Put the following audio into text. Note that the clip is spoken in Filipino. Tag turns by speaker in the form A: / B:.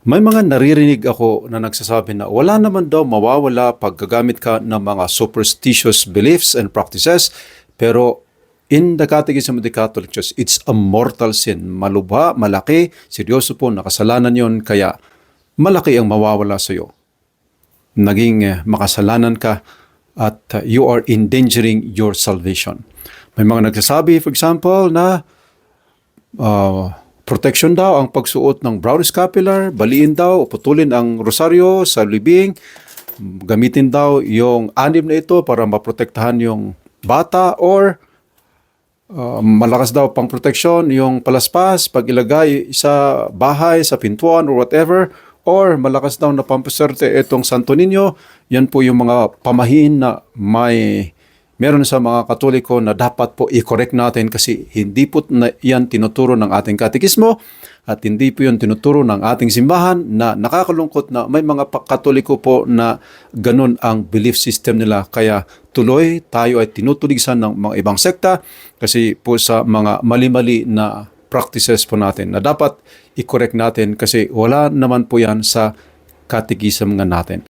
A: May mga naririnig ako na nagsasabi na wala naman daw mawawala pag gagamit ka ng mga superstitious beliefs and practices, pero in the Catechism of the Catholic Church, it's a mortal sin. Malubha, malaki, seryoso po, nakasalanan yon kaya malaki ang mawawala sa iyo. Naging eh, makasalanan ka at uh, you are endangering your salvation. May mga nagsasabi, for example, na uh, protection daw ang pagsuot ng brown scapular, baliin daw, o putulin ang rosaryo sa libing, gamitin daw yung anim na ito para maprotektahan yung bata or uh, malakas daw pang protection yung palaspas pag ilagay sa bahay, sa pintuan or whatever or malakas daw na pampaserte itong Santo Niño, yan po yung mga pamahiin na may meron sa mga katoliko na dapat po i-correct natin kasi hindi po na yan tinuturo ng ating katekismo at hindi po yun tinuturo ng ating simbahan na nakakalungkot na may mga katoliko po na ganun ang belief system nila. Kaya tuloy tayo ay tinutuligsan ng mga ibang sekta kasi po sa mga mali-mali na practices po natin na dapat i-correct natin kasi wala naman po yan sa katekism nga natin.